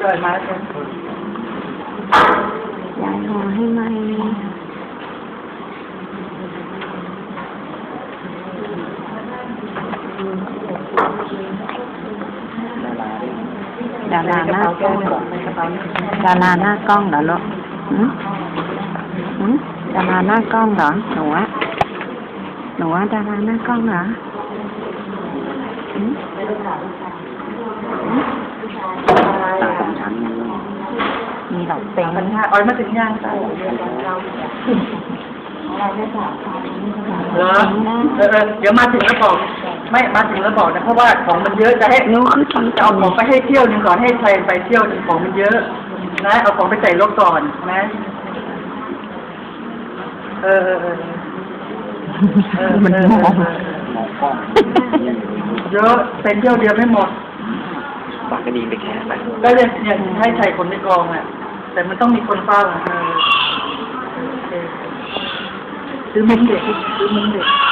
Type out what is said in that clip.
เดินมาแล้วกันยายหอให้ไหมดาราหน้ากล้องดาราหน้ากล้องเหรอลูกดาราหน้ากล้องเหรอหนูอะหนูอะดาราหน้ากล้องเหรอหืมหืมตาสองชั้นนะลูก มีดอกเต็งปัญหาออยมาถึงยังจ้ะเหรอเออเออเดี๋ยวมาถึงแล้วบอก ไม่มาถึงแล้วบอกนะเพราะว่าของมันเยอะจะให้หนูคือทำจะเอาของไปให้เที่ยวหนึ่งก่อนให้ใครไปเที่ยวหนึ่งของมันเยอะนะเอาของไปใส่รถก่อนนะเออเออเออมันมองเยอะเป็นเที่ยวเดียวไม่หมดปากก็ดีไปแค่ไปก็เลยอย่างให้ใส่คนในกองอะ แต่มันต้องมีคนเฝ้าเออโอเคซื้อมึนเด็กซื้อมึนเด็ก